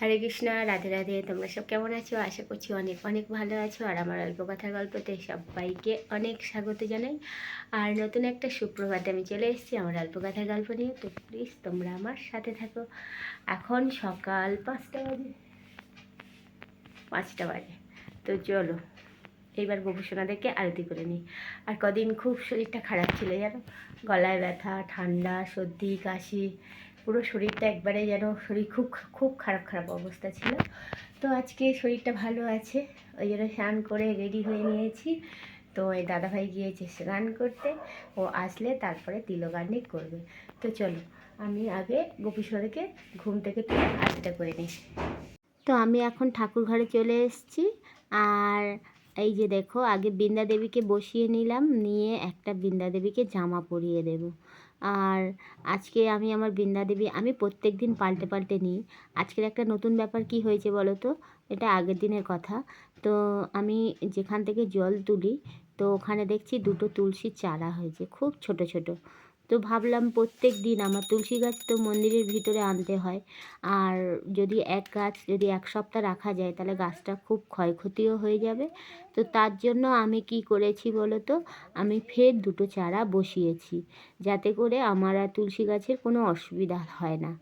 হরে কৃষ্ণ, রাধে রাধে। তোমরা সব কেমন আছো? আশা করছি অনেক অনেক ভালো আছো। আর আমার অল্প কথার গল্পতে সবাইকে অনেক স্বাগত জানাই। আর নতুন একটা সুপ্রভাতে আমি চলে এসেছি আমার অল্প কথার গল্প নিয়ে। তো প্লিজ তোমরা আমার সাথে থাকো। এখন সকাল পাঁচটা বাজে। পাঁচটা বাজে। তো চলো এইবার গোপুসোনাদেরকে আরতি করে নিই। আর কদিন খুব শরীরটা খারাপ ছিল জানো? গলায় ব্যথা, ঠান্ডা, সর্দি, কাশি। পুরো শরীরটা একবারে যেন শরীর খুব খুব খারাপ খারাপ অবস্থা ছিল। তো আজকে শরীরটা ভালো আছে, ওই জন্য স্নান করে রেডি হয়ে নিয়েছি। তো এই দাদাভাই গিয়েছে স্নান করতে, ও আসলে তারপরে তিলগান্ডি করবে। তো চলো, আমি আগে গোপীশ্বরকে ঘুম থেকে তুলে আরতিটা করে নিই। তো আমি এখন ঠাকুর ঘরে চলে এসেছি, আর এই যে দেখো, আগে বৃন্দা দেবীকে বসিয়ে নিলাম, নিয়ে একটা বৃন্দা দেবীকে জামা পরিয়ে দেব। আর আজকে আমি আমার বৃন্দা দেবী, আমি প্রত্যেক দিন পাল্টে পাল্টে নিই। আজকের একটা নতুন ব্যাপার কি হয়েছে বলো তো? এটা আগের দিনের কথা। তো আমি যেখান থেকে জল তুলি, তো ওখানে দেখছি দুটো তুলসীর চারা হয়েছে, খুব ছোট ছোট। তো ভাবলাম প্রত্যেক দিন আমার তুলসী গাছ তো মন্দিরের ভিতরে আনতে হয়। আর যদি এক গাছ যদি এক সপ্তাহ রাখা যায়, তাহলে গাছটা খুব ক্ষয়ক্ষতিও হয়ে যাবে। তো তার জন্য আমি কি করেছি বলো তো আমি ফের দুটো চারা বসিয়েছি, যাতে করে আমার আর তুলসী গাছের কোনো অসুবিধা হয় না।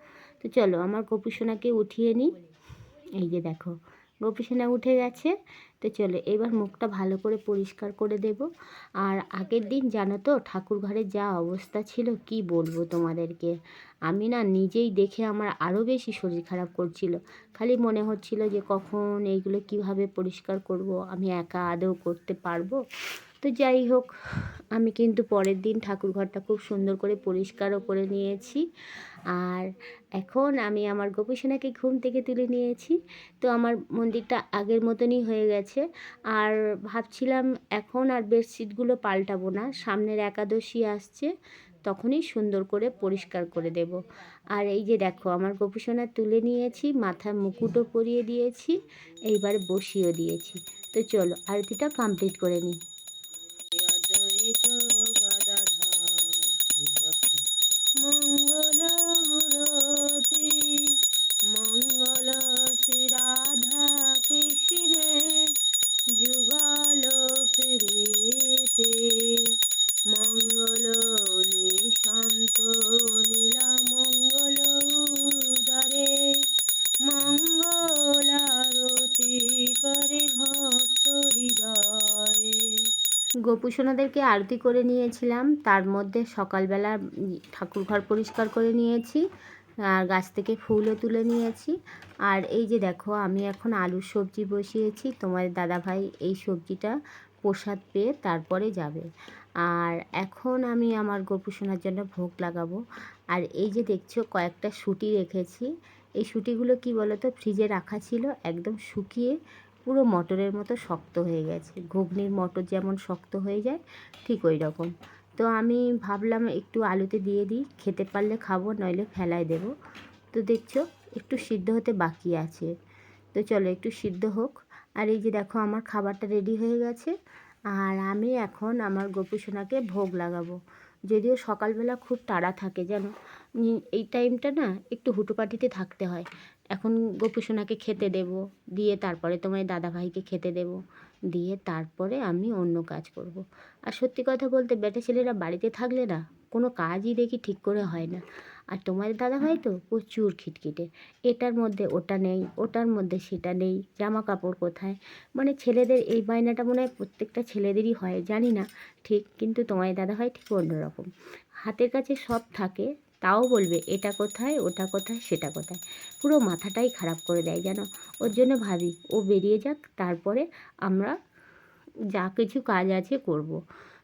তো চলো, আমার গোপুসোনাকে উঠিয়ে নিই। এই যে দেখো গোপুসোনা উঠে গেছে। তো চলো, এবার মুখটা ভালো করে পরিষ্কার করে দেব। আর আগের দিন জানো তো ঠাকুর ঘরে যা অবস্থা ছিল, কি বলব তোমাদেরকে? আমি না নিজেই দেখে আমার আরও বেশি শরীর খারাপ করছিল। খালি মনে হচ্ছিল যে কখন এইগুলো কীভাবে পরিষ্কার করব, আমি একা আদৌ করতে পারব? তো যাই হোক, আমি কিন্তু পরের দিন ঠাকুর ঘরটা খুব সুন্দর করে পরিষ্কারও করে নিয়েছি। আর এখন আমি আমার গোপীসোনাকে ঘুম থেকে তুলে নিয়েছি। তো আমার মন্দিরটা আগের মতনই হয়ে গেছে। আর ভাবছিলাম এখন আর বেডশিটগুলো পাল্টাবো না, সামনের একাদশী আসছে, তখনই সুন্দর করে পরিষ্কার করে দেব। আর এই যে দেখো, আমার গোপীসোনা তুলে নিয়েছি মাথায় মুকুটও পরিয়ে দিয়েছি, এইবার বসিয়ে দিয়েছি। তো চলো, আরতিটা কমপ্লিট করে নিই। অদ্বৈত গদাধর মঙ্গল মূরতি মঙ্গল শ্রী রাধা কৃষ্ণে যুগল মঙ্গল নিশান্ত নীলা গোপুসোনাদেরকে আরতি করে নিয়েছিলাম। তার মধ্যে সকালবেলা ঠাকুর ঘর পরিষ্কার করে নিয়েছি আর গাছ থেকে ফুলও তুলে নিয়েছি। আর এই যে দেখো, আমি এখন আলুর সবজি বসিয়েছি। তোমার দাদাভাই এই সবজিটা প্রসাদ পেয়ে তারপরে যাবে। আর এখন আমি আমার গোপুসোনার জন্য ভোগ লাগাবো। আর এই যে দেখছ, কয়েকটা সুটি রেখেছি। এই সুটিগুলো কি বলো তো ফ্রিজে রাখা ছিল, একদম শুকিয়ে পুরো মটরের মতো শক্ত হয়ে গেছে। ঘুগনির মটর যেমন শক্ত হয়ে যায়, ঠিক ওই রকম তো আমি ভাবলাম একটু আলুতে দিয়ে দিই, খেতে পারলে খাব, নইলে ফেলায় দেব। তো দেখছ, একটু সিদ্ধ হতে বাকি আছে। তো চলো একটু সিদ্ধ হোক। আর এই যে দেখো, আমার খাবারটা রেডি হয়ে গেছে। আর আমি এখন আমার গোপুসোনাকে ভোগ লাগাবো। যদিও সকালবেলা খুব তাড়া থাকে, জানো? এই টাইমটা না একটু হুটোপাটিতে থাকতে হয়। এখন গোপুসোনাকে খেতে দেব, দিয়ে তারপরে তোমার দাদাভাইকে খেতে দেব, দিয়ে তারপরে আমি অন্য কাজ করব। আর সত্যি কথা বলতে বেটা ছেলেরা বাড়িতে থাকলে না, কোনো কাজই দেখি ঠিক করে হয় না। আর তোমার দাদা দাদাভাই তো প্রচুর খিটখিটে, এটার মধ্যে ওটা নেই, ওটার মধ্যে সেটা নেই জামা কাপড় কোথায়? মানে ছেলেদের এই বায়নাটা মনে হয় প্রত্যেকটা ছেলেদেরই হয়, জানি না, ঠিক, কিন্তু তোমার দাদাভাই ঠিক অন্যরকম। হাতের কাছে সব থাকে তাও বলবে, এটা কোথায়, ওটা কোথায়, সেটা কোথায়? পুরো মাথাটাই খারাপ করে দেয়, জানো? ওর জন্য ভাবি, ও বেরিয়ে যাক, তারপরে আমরা যা কিছু কাজ আছে করব।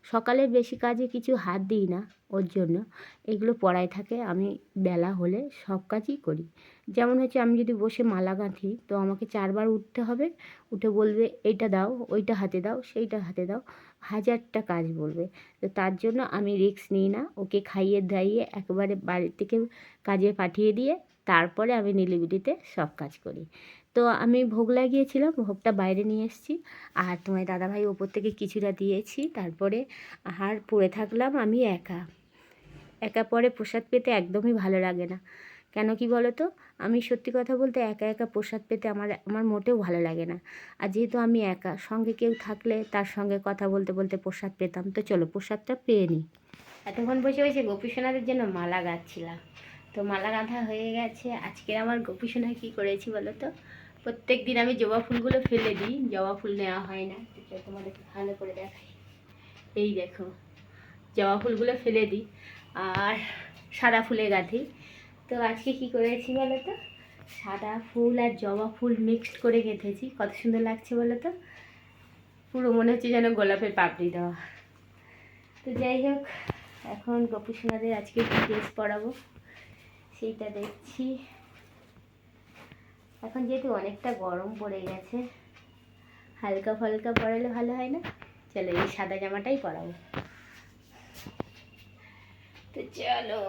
সকালে বেশি কাজে কিছু হাত দিই না ওর জন্য, এগুলো পড়ায় থাকে, আমি বেলা হলে সব কাজই করি। যেমন হচ্ছে আমি যদি বসে মালা গাঁথি, তো আমাকে চারবার উঠতে হবে, উঠে বলবে, এইটা দাও, ওইটা হাতে দাও, সেইটা হাতে দাও। হাজারটা কাজ বলবে। তো তার জন্য আমি রিস্ক নিই না। ওকে খাইয়ে দাইয়ে একেবারে বাড়ি থেকে কাজে পাঠিয়ে দিয়ে তারপরে আমি নিলিবিলিতে সব কাজ করি। তো আমি ভোগ লাগিয়েছিলাম, ভোগটা বাইরে নিয়ে এসেছি। আর তোমার দাদাভাই ওপর থেকে কিছুটা দিয়েছি। তারপরে আর পড়ে থাকলাম আমি একা। একা পরে প্রসাদ পেতে একদমই ভালো লাগে না। কেন কি বলো তো আমি সত্যি কথা বলতে একা একা প্রসাদ পেতে আমার আমার মোটেও ভালো লাগে না। আর যেহেতু আমি একা, সঙ্গে কেউ থাকলে তার সঙ্গে কথা বলতে বলতে প্রসাদ পেতাম। তো চলো প্রসাদটা পেয়ে নিই। এতক্ষণ বসে বসে গোপীসোনাদের জন্য মালা গাচ্ছিলাম তো মালা গাঁথা হয়ে গেছে। আজকে আমার গোপীসোনা কী করেছি বলো তো? প্রত্যেক দিন আমি জবা ফুলগুলো ফেলে দিই। জবা ফুল নেওয়া হয় না। তোমাদেরকে ভালো করে দেখাই। এই দেখো, জবা ফুলগুলো ফেলে দিই। আর সাদা ফুলে গাঁথি। তো আজকে কি করেছি বলো তো? সাদা ফুল আর জবা ফুল মিক্সড করে গেঁথেছি। কত সুন্দর লাগছে বলো তো? পুরো মনে হচ্ছে যেন গোলাপের পাপড়ি দেওয়া। তো যাই হোক, এখন গোপীসোনাদের আজকে কি ড্রেস পরাবো। সেইটা দেখছি। এখন যেহেতু অনেকটা গরম পড়ে গেছে, হালকা ফালকা পরালে ভালো হয় না? চলো এই সাদা জামাটাই পরাবো। তো চলো।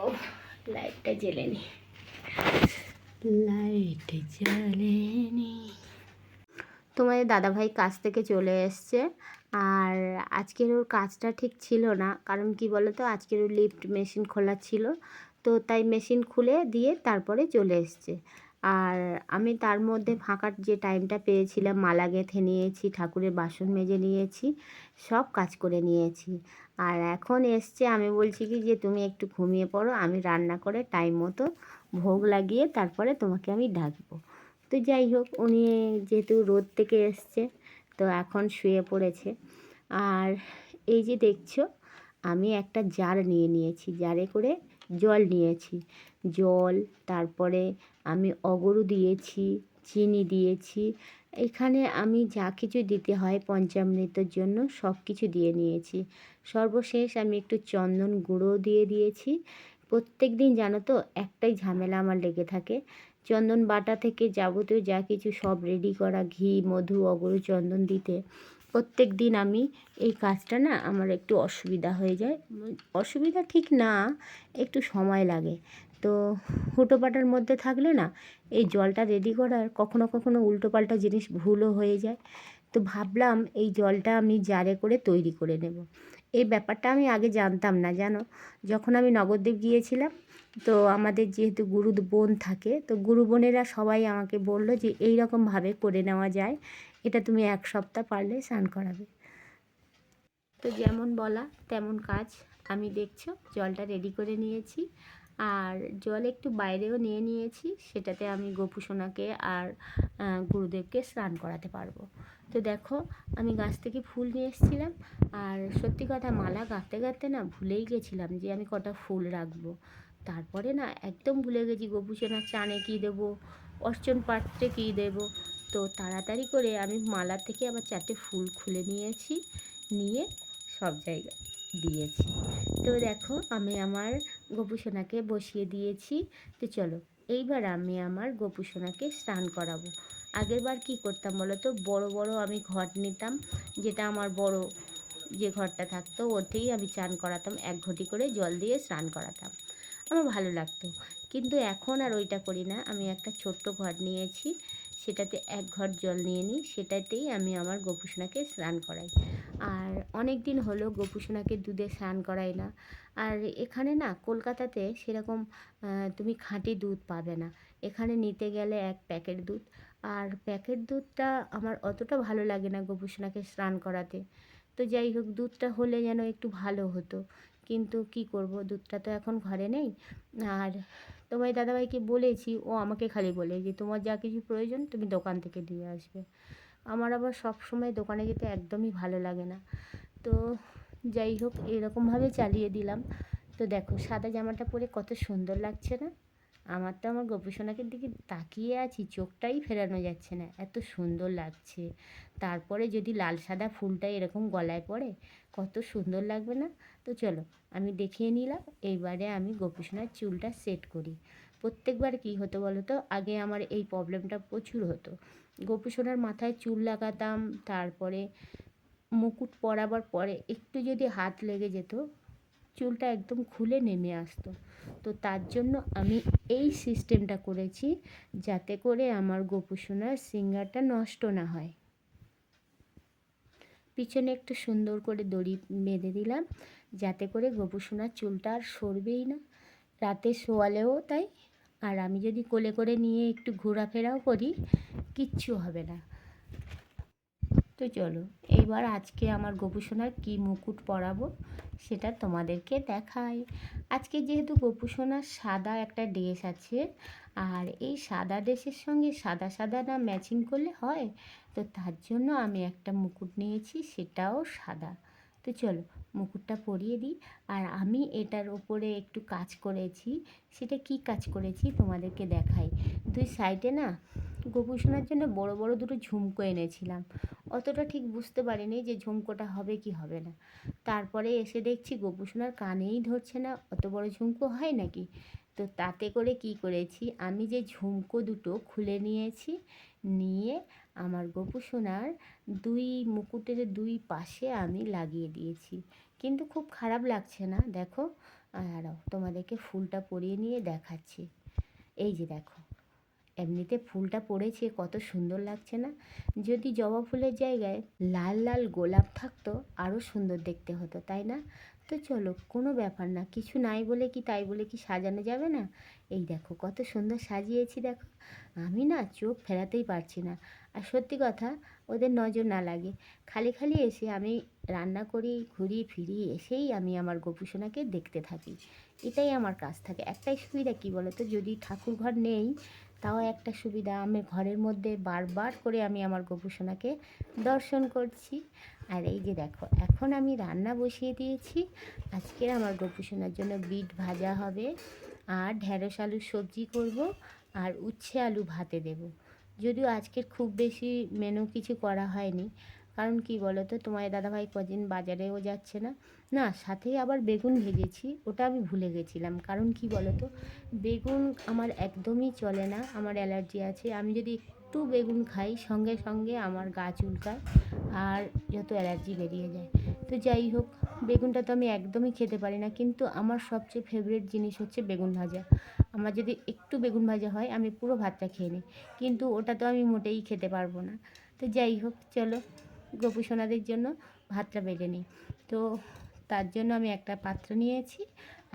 লাইটটা জ্বেলে নি। লাইট জ্বলে নি। তোমাদের দাদাভাই কাজ থেকে চলে এসছে আর আজকের ওর কাজটা ঠিক ছিল না। কারণ কি বলো তো আজকের ওর লিফট মেশিন খোলা ছিল। তো তাই মেশিন খুলে দিয়ে তারপরে চলে এসছে। আর আমি তার মধ্যে ফাঁকার যে টাইমটা পেয়েছিলাম মালা গেঁথে নিয়েছি ঠাকুরের বাসন মেজে নিয়েছি সব কাজ করে নিয়েছি। আর এখন এসছে, আমি বলছি কি যে তুমি একটু ঘুমিয়ে পড়ো, আমি রান্না করে টাইম মতো ভোগ লাগিয়ে তারপরে তোমাকে আমি ডাকবো। তো যাই হোক, উনি যেহেতু রোদ থেকে এসছে, তো এখন শুয়ে পড়েছে। আর এই যে দেখছ, আমি একটা জার নিয়ে নিয়েছি জারে করে জল নিয়েছি। জল, তারপরে আমি অগরু দিয়েছি চিনি দিয়েছি। এখানে আমি যা কিছু দিতে হয় পঞ্চামৃতের জন্য সব কিছু দিয়ে নিয়েছি। সর্বশেষ আমি একটু চন্দন গুঁড়ো দিয়ে দিয়েছি। প্রত্যেক দিন জানো তো একটাই ঝামেলা আমার লেগে থাকে। চন্দন বাটা থেকে যাবতীয় যা কিছু সব রেডি করা ঘি, মধু অগরু চন্দন দিতে। প্রত্যেক দিন আমি এই কাজটা না আমার একটু অসুবিধা হয়ে যায়। অসুবিধা ঠিক না, একটু সময় লাগে। তো হুটোপাটার মধ্যে থাকলে না, এই জলটা রেডি করার কখনো কখনো উল্টোপাল্টা জিনিস ভুলও হয়ে যায়। তো ভাবলাম এই জলটা আমি জারে করে তৈরি করে নেব। এই ব্যাপারটা আমি আগে জানতাম না, জানো? যখন আমি নগরদ্বীপ গিয়েছিলাম, তো আমাদের যেহেতু গুরু বোন থাকে, তো গুরু বোনেরা সবাই আমাকে বলল যে এই রকমভাবে করে নেওয়া যায়। এটা তুমি এক সপ্তাহ পারলে স্নান করাবে। তো যেমন বলা, তেমন কাজ। আমি দেখছ, জলটা রেডি করে নিয়েছি। আর জল একটু বাইরেও নিয়ে নিয়েছি, সেটাতে আমি গোপু সোনাকে আর গুরুদেবকে স্নান করাতে পারব। তো দেখো, আমি গাছ থেকে ফুল নিয়ে এসেছিলাম, আর সত্যি কথা মালা গাঁথতে গাঁথতে না ভুলেই গেছিলাম যে আমি কটা ফুল রাখব। তারপরে না একদম ভুলে গেছি, গোপু চানে কী দেবো, অর্চন পাত্রে কী দেবো। তো তাড়াতাড়ি করে আমি মালা থেকে আবার চারটে ফুল খুলে নিয়েছি, নিয়ে সব জায়গায় দিয়েছি। তো দেখো, আমি আমার গোপুসোনাকে বসিয়ে দিয়েছি। তো চলো, এইবার আমি আমার গোপুসোনাকে স্নান করাবো। আগের বার কী করতাম বলো তো? বড়ো বড়ো আমি ঘট নিতাম, যেটা আমার বড় যে ঘরটা থাকতো, ওতেই আমি স্নান করাতাম, এক ঘটি করে জল দিয়ে স্নান করাতাম। আমার ভালো লাগতো। কিন্তু এখন আর ওইটা করি না। আমি একটা ছোট্ট ঘর নিয়েছি। সেটাতে এক ঘর জল নিয়ে নিই, সেটাতেই আমি আমার গোপুসোনাকে স্নান করাই। আর অনেক দিন হলো গোপুসোনাকে দুধে স্নান করাই না। আর এখানে না, কলকাতাতে সেরকম তুমি খাঁটি দুধ পাবে না। এখানে নিতে গেলে এক প্যাকেট দুধ। আর প্যাকেট দুধটা আমার অতটা ভালো লাগে না গোপুসোনাকে স্নান করাতে। তো যাই হোক, দুধটা হলে যেন একটু ভালো হতো। কিন্তু কি করব, দুধটা তো এখন ঘরে নেই। আর তোমার দাদাভাইকে বলেছি, ও আমাকে খালি বলে যে, তোমার যা কিছু প্রয়োজন তুমি দোকান থেকে দিয়ে আসবে। আমার আবার সব সময় দোকানে যেতে একদমই ভালো লাগে না। তো যাই হোক, এরকমভাবে চালিয়ে দিলাম। তো দেখো, সাদা জামাটা পরে কত সুন্দর লাগছে না? আমার তো আমার গোপীসোনাকের দিকে তাকিয়ে আছি, চোখটাই ফেরানো যাচ্ছে না। এত সুন্দর লাগছে। তারপরে যদি লাল সাদা ফুলটা এরকম গলায় পড়ে, কত সুন্দর লাগবে না? তো চলো, আমি দেখিয়ে নিলাম, এইবারে আমি গোপীসোনার চুলটা সেট করি। প্রত্যেকবার কি হতো বলো তো? আগে আমার এই প্রবলেমটা প্রচুর হতো। গোপীসোনার মাথায় চুল লাগাতাম, তারপরে মুকুট পরাবার পরে একটু যদি হাত লেগে যেত চুলটা একদম খুলে নেমে আসতো। তো তার জন্য আমি এই সিস্টেমটা করেছি যাতে করে আমার গোপুসোনার সিঙ্গারটা নষ্ট না হয়। পিছনে একটু সুন্দর করে দড়ি বেঁধে দিলাম যাতে করে গোপুসোনার চুলটা আর সরবেই না। রাতে শোয়ালেও তাই, আর আমি যদি কোলে করে নিয়ে একটু ঘোরাফেরাও করি, কিচ্ছু হবে না। তো চলো, এইবার আজকে আমার গোপুসোনার কী মুকুট পরাবো সেটা তোমাদেরকে দেখাই। আজকে যেহেতু গোপুসোনার সাদা একটা ড্রেস আছে, আর এই সাদা ড্রেসের সঙ্গে সাদা সাদা না ম্যাচিং করলে হয়? তো তার জন্য আমি একটা মুকুট নিয়েছি, সেটাও সাদা। তো চলো, মুকুটটা পরিয়ে দিই। আর আমি এটার ওপরে একটু কাজ করেছি, সেটা কি কাজ করেছি তোমাদেরকে দেখাই। দুই সাইডে না গোপুসোনার জন্য বড় বড় দুটো ঝুমকো এনেছিলাম। অতটা ঠিক বুঝতে পারিনি যে ঝুমকোটা হবে কি হবে না। তারপরে এসে দেখছি গোপুসোনার কানেই ধরছে না, অত বড় ঝুমকো হয় নাকি? তো তাতে করে কি করেছি, আমি যে ঝুমকো দুটো খুলে নিয়েছি, নিয়ে আমার গোপুসোনার দুই মুকুটের দুই পাশে আমি লাগিয়ে দিয়েছি। কিন্তু খুব খারাপ লাগছে না, দেখো। আর তোমাদেরকে ফুলটা পরিয়ে নিয়ে দেখাচ্ছি। এই যে দেখো। এমনিতে ফুলটা পড়েছে, কত সুন্দর লাগছে না? যদি জবা ফুলের জায়গায় লাল লাল গোলাপ থাকতো আরও সুন্দর দেখতে হতো, তাই না? তো চলো, কোনো ব্যাপার না, কিছু নাই বলে কি তাই বলে কি সাজানো যাবে না? এই দেখো, কত সুন্দর সাজিয়েছি দেখো। আমি না চোখ ফেরাতেই পারছি না। আর সত্যি কথা, ওদের নজর না লাগে। খালি খালি এসে আমি রান্না করি, ঘুরি, ফিরি, এসেই আমি আমার গোপুসোনাকে দেখতে থাকি। এটাই আমার কাজ থাকে। একটাই সুবিধা কী বলো তো যদি ঠাকুর ঘর নেই তাও একটা সুবিধা, আমি ঘরের মধ্যে বারবার করে আমি আমার গোপুসোনাকে দর্শন করছি। আর এই যে দেখো, এখন আমি রান্না বসিয়ে দিয়েছি। আজকের আমার গোপুসোনার জন্য বিট ভাজা হবে, আর ঢেঁড়স আলুর সবজি করব, আর উচ্ছে আলু ভাতে দেব। যদিও আজকের খুব বেশি মেনু কিছু করা হয়নি। কারণ কি বলো তো তোমার দাদাভাই কদিন বাজারেও যাচ্ছে না। না, সাথে আবার বেগুন ভেজেছি, ওটা আমি ভুলে গেছিলাম। কারণ কি বলো তো বেগুন আমার একদমই চলে না, আমার অ্যালার্জি আছে। আমি যদি একটু বেগুন খাই, সঙ্গে সঙ্গে আমার গা চুলকায় আর যত অ্যালার্জি বেরিয়ে যায়। তো যাই হোক, বেগুনটা তো আমি একদমই খেতে পারি না, কিন্তু আমার সবচেয়ে ফেভারিট জিনিস হচ্ছে বেগুন ভাজা। আমার যদি একটু বেগুন ভাজা হয়, আমি পুরো ভাতটা খেয়ে নিই। কিন্তু ওটা তো আমি মোটেই খেতে পারব না। তো যাই হোক, চলো। গোপু সোনাদের জন্য ভাতটা বেড়ে নিই। তো তার জন্য আমি একটা পাত্র নিয়েছি।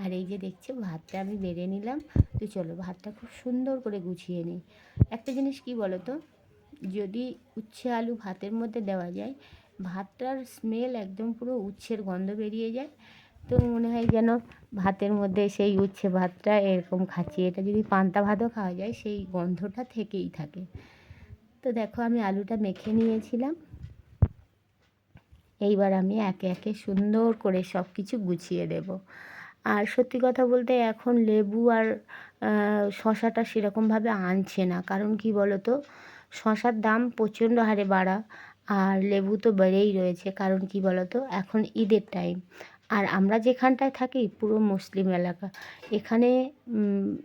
আর এই যে দেখছ, ভাতটা আমি বেড়ে নিলাম। তো চলো ভাতটা খুব সুন্দর করে গুছিয়ে নিই। একটা জিনিস কি বলো তো যদি উচ্ছে আলু ভাতের মধ্যে দেওয়া যায়, ভাতটার স্মেল একদম পুরো উচ্ছের গন্ধ বেরিয়ে যায়। তো মনে হয় যেন ভাতের মধ্যে সেই উচ্ছে ভাতটা এরকম খাচ্ছি। এটা যদি পান্তা ভাতও খাওয়া যায়, সেই গন্ধটা থেকেই থাকে। তো দেখো আমি আলুটা মেখে নিয়েছিলাম। এইবার আমি একে একে সুন্দর করে সব কিছু গুছিয়ে দেব। আর সত্যি কথা বলতে এখন লেবু আর শশাটা সেরকমভাবে আনছে না। কারণ কি বলো তো শশার দাম প্রচণ্ড হারে বাড়া আর লেবু তো বেড়েই রয়েছে। কারণ কি বলো তো এখন ঈদের টাইম আর আমরা যেখানটায় থাকি পুরো মুসলিম এলাকা। এখানে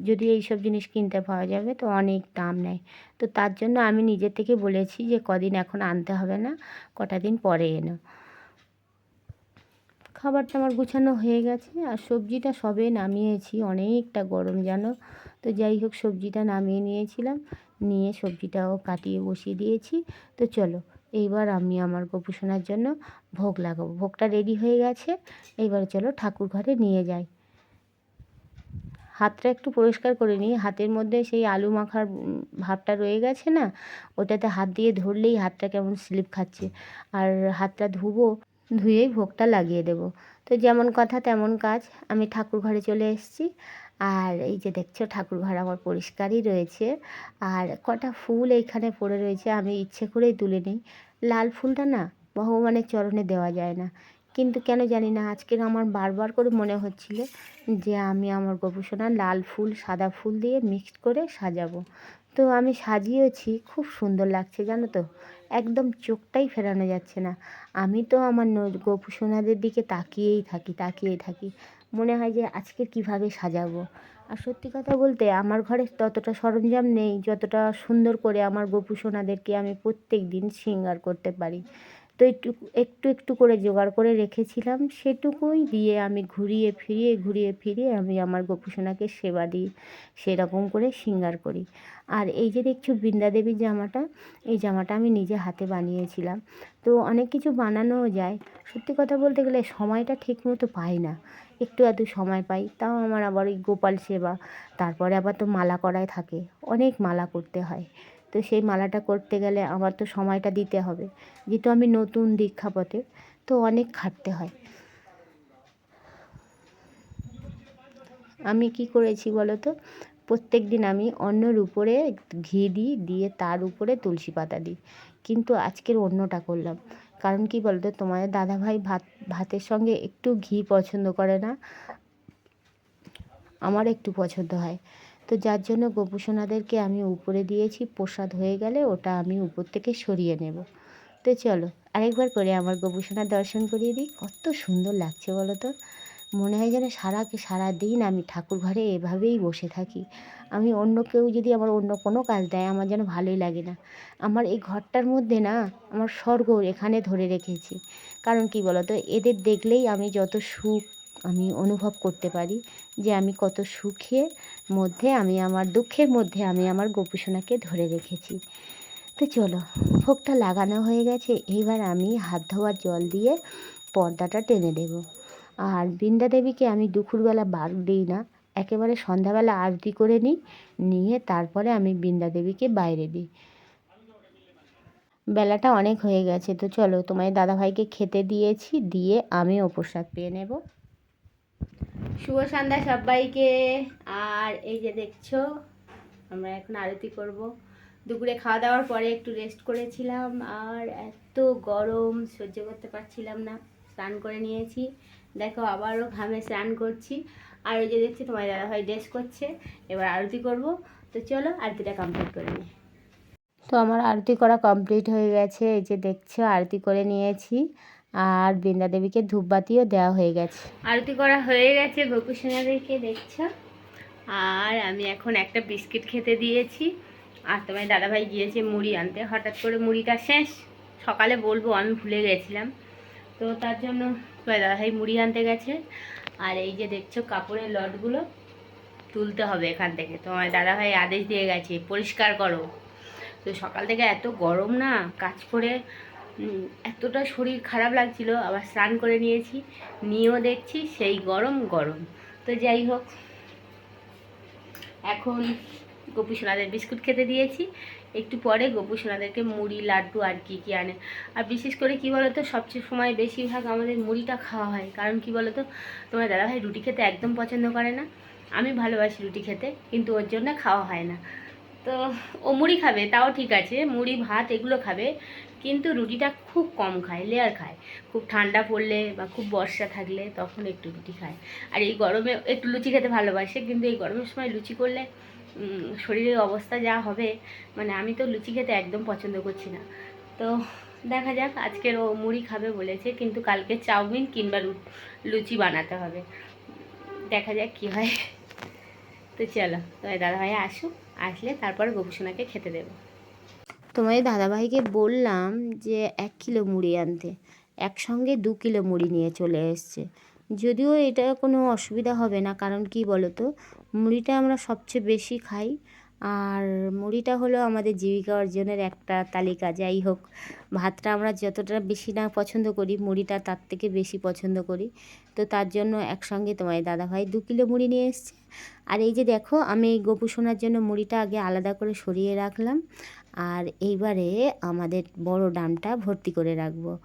যদি এইসব জিনিস কিনতে পাওয়া যাবে তো অনেক দাম নেয়। তো তার জন্য আমি নিজে থেকে বলেছি যে কদিন এখন আনতে হবে না, কটা দিন পরে এনো। খাবারটা আমার গুছানো হয়ে গেছে আর সবজিটা সবে নামিয়েছি, অনেকটা গরম জানো। তো যাই হোক, সবজিটা নামিয়ে নিয়েছিলাম, নিয়ে সবজিটাও কাটিয়ে বসিয়ে দিয়েছি। তো চলো, এইবার আমি আমার গোপুসোনার জন্য ভোগ লাগাবো। ভোগটা রেডি হয়ে গেছে, এইবার চলো ঠাকুর ঘরে নিয়ে যাই। হাতটা একটু পরিষ্কার করে নিই। হাতের মধ্যে সেই আলু মাখার ভাবটা রয়ে গেছে না? ওটাতে হাত দিয়ে ধরলেই হাতটা কেমন স্লিপ খাচ্ছে। আর হাতটা ধুবো ধুয়েই ভোগটা লাগিয়ে দেব। তো যেমন কথা তেমন কাজ। আমি ঠাকুর ঘরে চলে এসেছি। আর এই যে দেখছ, ঠাকুর ঘর আমার পরিষ্কারই রয়েছে। আর কটা ফুল এইখানে পড়ে রয়েছে, আমি ইচ্ছে করেই তুলে নিই। লাল ফুলটা না ভগবানের চরণে দেওয়া যায় না। কিন্তু কেন জানি না আজকের আমার বারবার করে মনে হচ্ছিল যে আমি আমার গবেষণা লাল ফুল, সাদা ফুল দিয়ে মিক্সড করে সাজাবো। তো আমি সাজিয়েছি, খুব সুন্দর লাগছে, জানো তো? একদম চোখটাই ফেরানো যাচ্ছে না। আমি তো আমার গোপু সোনাদের দিকে তাকিয়েই থাকি তাকিয়েই থাকি। মনে হয় যে আজকে কীভাবে সাজাবো। আর সত্যি কথা বলতে আমার ঘরে ততটা সরঞ্জাম নেই, যতটা সুন্দর করে আমার গোপু সোনাদেরকে আমি প্রত্যেক দিন শৃঙ্গার করতে পারি। তো একটু একটু একটু করে জোগাড় করে রেখেছিলাম। সেটুকুই দিয়ে আমি ঘুরিয়ে ফিরিয়ে ঘুরিয়ে ফিরিয়ে আমি আমার গোপুসোনাকে সেবা দিই, সেরকম করে সিঙ্গার করি। আর এই যে দেখছ বৃন্দাদেবীর জামাটা, এই জামাটা আমি নিজে হাতে বানিয়েছিলাম। তো অনেক কিছু বানানোও যায়, সত্যি কথা বলতে গেলে সময়টা ঠিক মতো পাই না। একটু এত সময় পাই, তাও আমার আবার ওই গোপাল সেবা, তারপরে আবার তো মালা করাই থাকে, অনেক মালা করতে হয়। তো সেই মালাটা করতে গেলে আমার তো সময়টা দিতে হবে। যেহেতু আমি নতুন দীক্ষাপথে, তো অনেক খাটতে হয়। আমি কি করেছি বলো তো প্রত্যেক দিন আমি অন্যর উপরে ঘি দিই, দিয়ে তার উপরে তুলসী পাতা দিই। কিন্তু আজকের অন্যটা করলাম। কারণ কি বলতো? তোমাদের দাদাভাই ভাত, ভাতের সঙ্গে একটু ঘি পছন্দ করে না। আমার একটু পছন্দ হয়। তো যার জন্য গোপুসোনাদেরকে আমি উপরে দিয়েছি, প্রসাদ হয়ে গেলে ওটা আমি উপর থেকে সরিয়ে নেব। তো চলো, আরেকবার করে আমার গোপুসোনার দর্শন করিয়ে দিই। কত সুন্দর লাগছে বলো তো। মনে হয় যেন সারা সারা দিন আমি ঠাকুর ঘরে এভাবেই বসে থাকি। আমি অন্য কেউ যদি আমার অন্য কোনো কাজ দেয়, আমার যেন ভালোই লাগে না। আমার এই ঘরটার মধ্যে না, আমার স্বর্গ এখানে ধরে রেখেছি। কারণ কি বলতো এদের দেখলেই আমি যত সুখ আমি অনুভব করতে পারি যে আমি কত সুখের মধ্যে আমি আমার দুঃখের মধ্যে আমি আমার গোপুসোনাকে ধরে রেখেছি। তো চলো, ভোগটা লাগানো হয়ে গেছে, এইবার আমি হাত ধোয়ার জল দিয়ে পর্দাটা টেনে দেব। আর বৃন্দা দেবীকে আমি দুপুরবেলা বার দিই না, একেবারে সন্ধ্যাবেলা আরতি করে নিই, নিয়ে তারপরে আমি বৃন্দা দেবীকে বাইরে দিই। বেলাটা অনেক হয়ে গেছে, তো চলো তোমার দাদাভাইকে খেতে দিয়েছি, দিয়ে আমিও প্রসাদ পেয়ে নেব। শুভ সন্ধ্যা সবাইকে। আর এই যে দেখছ, আমরা এখন আরতি করব। দুপুরে খাওয়া দাওয়ার পরে একটু রেস্ট করেছিলাম, আর এত গরম, সহ্য করতে পারছিলাম না। স্নান করে নিয়েছি। দেখো, আবারও ঘামে স্নান করছি। আর ওই যে দেখছি, তোমার দাদাভাই ড্রেস করছে। এবার আরতি করব। তো চলো, আরতিটা কমপ্লিট করে নিই। তো আমার আরতি করা কমপ্লিট হয়ে গেছে। এই যে দেখছ, আরতি করে নিয়েছি। আর বৃন্দা দেবীকে ধূপবাতিও দেওয়া হয়ে গেছে। আরতি করা হয়ে গেছে, গোপুসোনাদেরকে দেখছ? আর আমি এখন একটা বিস্কিট খেতে দিয়েছি। আর তোমার দাদাভাই গিয়েছে মুড়ি আনতে। হঠাৎ করে মুড়িটা শেষ। সকালে বলব, আমি ভুলে গেছিলাম। তো তার জন্য তোমার দাদাভাই মুড়ি আনতে গেছে। আর এই যে দেখছ কাপড়ের লটগুলো, তুলতে হবে এখান থেকে। তোমার দাদাভাই আদেশ দিয়ে গেছে, পরিষ্কার করো। তো সকাল থেকে এত গরম না, কাজ করে এতটা শরীর খারাপ লাগছিল, আবার স্নান করে নিয়েছি, নিয়েও দেখছি সেই গরম গরম। তো যাই হোক, এখন গোপু সোনাদের বিস্কুট খেতে দিয়েছি। একটু পরে গোপু সোনাদেরকে মুড়ি, লাড্ডু আর কি কি আনে। আর বিশেষ করে কি বলতো, সবচেয়ে সময় বেশিরভাগ আমাদের মুড়িটা খাওয়া হয়। কারণ কি বলতো, তোমার দাদাভাই রুটি খেতে একদম পছন্দ করে না। আমি ভালোবাসি রুটি খেতে, কিন্তু ওর জন্য খাওয়া হয় না। তো ও মুড়ি খাবে, তাও ঠিক আছে, মুড়ি, ভাত এগুলো খাবে। কিন্তু রুটিটা খুব কম খায় লেয়ার খায়। খুব ঠান্ডা পড়লে বা খুব বর্ষা থাকলে তখন একটু রুটি খায়। আর এই গরমে একটু লুচি খেতে ভালোবাসে, কিন্তু এই গরমের সময় লুচি করলে শরীরের অবস্থা যা হবে মানে আমি তো লুচি খেতে একদম পছন্দ করছি না। তো দেখা যাক, আজকের ও মুড়ি খাবে বলেছে, কিন্তু কালকে চাউমিন কিংবা লুচি বানাতে হবে। দেখা যাক কি হয়। তো চলো, তোমার দাদাভাই আসুক, আসলে তারপর গোপুসোনাকে খেতে দেবো। তোমার দাদাভাইকে বললাম যে এক কিলো মুড়ি আনতে। একসঙ্গে দু কিলো মুড়ি নিয়ে চলে এসছে। যদিও এটা কোনো অসুবিধা হবে না, কারণ কি বলো তো মুড়িটা আমরা সবচেয়ে বেশি খাই। আর মুড়িটা হলো আমাদের জীবিকা অর্জনের একটা তালিকা। যাই হোক, ভাতটা আমরা যতটা বেশি না পছন্দ করি, মুড়িটা তার থেকে বেশি পছন্দ করি। তো তার জন্য একসঙ্গে তোমার দাদাভাই দু কিলো মুড়ি নিয়ে এসছে। আর এই যে দেখো, আমি গোপু সোনার জন্য মুড়িটা আগে আলাদা করে সরিয়ে রাখলাম। আর এইবারে আমাদের বড় ডামটা ভর্তি করে রাখব।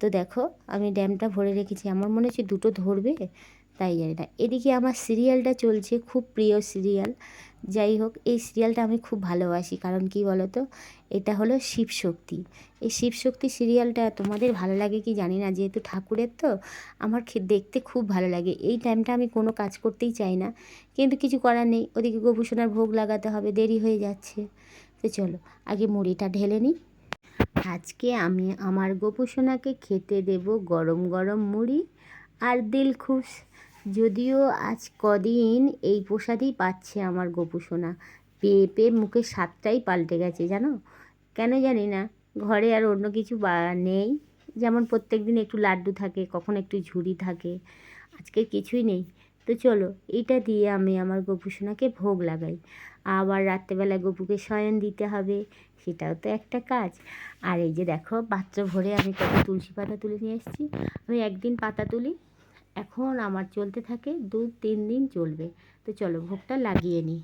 তো দেখো, আমি ড্যামটা ভরে রেখেছি। আমার মনে হচ্ছে দুটো ধরবে, তাই জানি না। এদিকে আমার সিরিয়ালটা চলছে, খুব প্রিয় সিরিয়াল। যাই হোক, এই সিরিয়ালটা আমি খুব ভালোবাসি। কারণ কি বলো তো এটা হলো শিবশক্তি এই শিবশক্তি সিরিয়ালটা তোমাদের ভালো লাগে কি জানি না? যেহেতু ঠাকুরের তো, আমার দেখতে খুব ভালো লাগে। এই টাইমটা আমি কোনো কাজ করতেই চাই না। কিন্তু কিছু করার নেই। ওদিকে গোভূষণার ভোগ লাগাতে হবে, দেরি হয়ে যাচ্ছে। তো চলো, আগে মুড়িটা ঢেলে নিই। আজকে আমি আমার গোপুসোনাকে খেতে দেব গরম গরম মুড়ি আর দিলখুশ। যদিও আজ কদিন এই প্রসাদই পাচ্ছে আমার গোপুসোনা। পেয়ে পেয়ে মুখে স্বাদটাই পাল্টে গেছে, জানো? কেন জানি না, ঘরে আর অন্য কিছু নেই। যেমন প্রত্যেক দিন একটু লাড্ডু থাকে, কখন একটু ঝুড়ি থাকে। আজকে কিছুই নেই। তো চলো এইটা দিয়ে আমি আমার গোপুসোনাকে ভোগ লাগাই। আবার রাত্রেবেলা গপুকে শয়ন দিতে হবে, সেটাও তো একটা কাজ। আর এই যে দেখো, পাত্র ভরে আমি কত তুলসী পাতা তুলে নিয়ে এসেছি। আমি একদিন পাতা তুলি, এখন আমার চলতে থাকে দু তিন দিন চলবে। তো চলো ভোগটা লাগিয়ে নিই।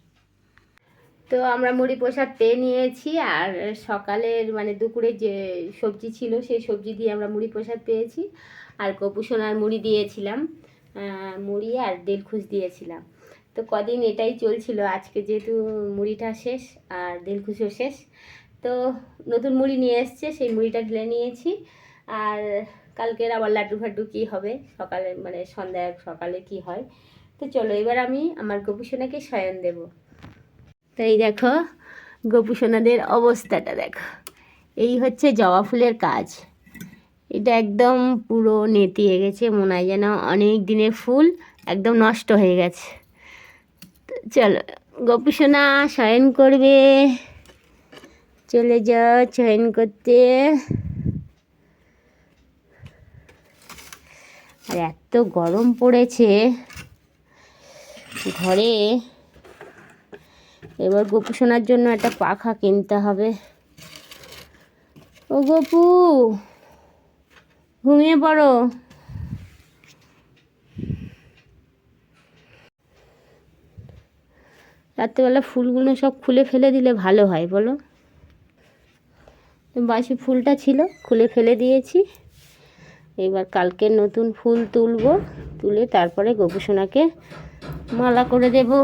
তো আমরা মুড়ি প্রসাদ পেয়ে নিয়েছি, আর সকালের মানে দুপুরে যে সবজি ছিল, সেই সবজি দিয়ে আমরা মুড়ি প্রসাদ পেয়েছি। আর কপুসোনার মুড়ি দিয়েছিলাম মুড়ি আর দেলখুশ দিয়েছিলাম। তো কদিন এটাই চলছিল, আজকে যেহেতু মুড়িটা শেষ আর দেলখুশও শেষ, তো নতুন মুড়ি নিয়ে এসছে, সেই মুড়িটা ঢেলে নিয়েছি। আর কালকের আবার লাড্ডু ফাড্ডু কী হবে, সকালে মানে সন্ধ্যায় সকালে কি হয়, তো চলো এবার আমি আমার গোপুসোনাকে শয়ন দেবো। তো এই দেখো গোপুসোনাদের অবস্থাটা দেখো। এই হচ্ছে জবা ফুলের কাজ। এটা একদম পুরো নেতিয়ে গেছে, মনে হয় যেন অনেক দিনের ফুল একদম নষ্ট হয়ে গেছে। চলো গোপুসোনা শয়ন করবে। চলে যাও শয়ন করতে। আর এত গরম পড়েছে ঘরে। এবার গপু শোনার জন্য একটা পাখা কিনতে হবে। ও গপু, ঘুমিয়ে পড়ো। রাত্রেবেলা ফুলগুলো সব খুলে ফেলে দিলে ভালো হয়, বলো? বাসি ফুলটা ছিল, খুলে ফেলে দিয়েছি। এবার কালকে নতুন ফুল তুলবো, তুলে তারপরে গোপুসোনাকে মালা করে দেবো।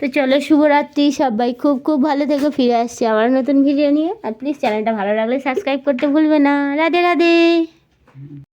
তো চলো, শুভরাত্রি, সবাই খুব খুব ভালো থেকো, ফিরে আসছি আবার নতুন ভিডিও নিয়ে। আর প্লিজ চ্যানেলটা ভালো লাগলে সাবস্ক্রাইব করতে ভুলবে না। রাধে রাধে।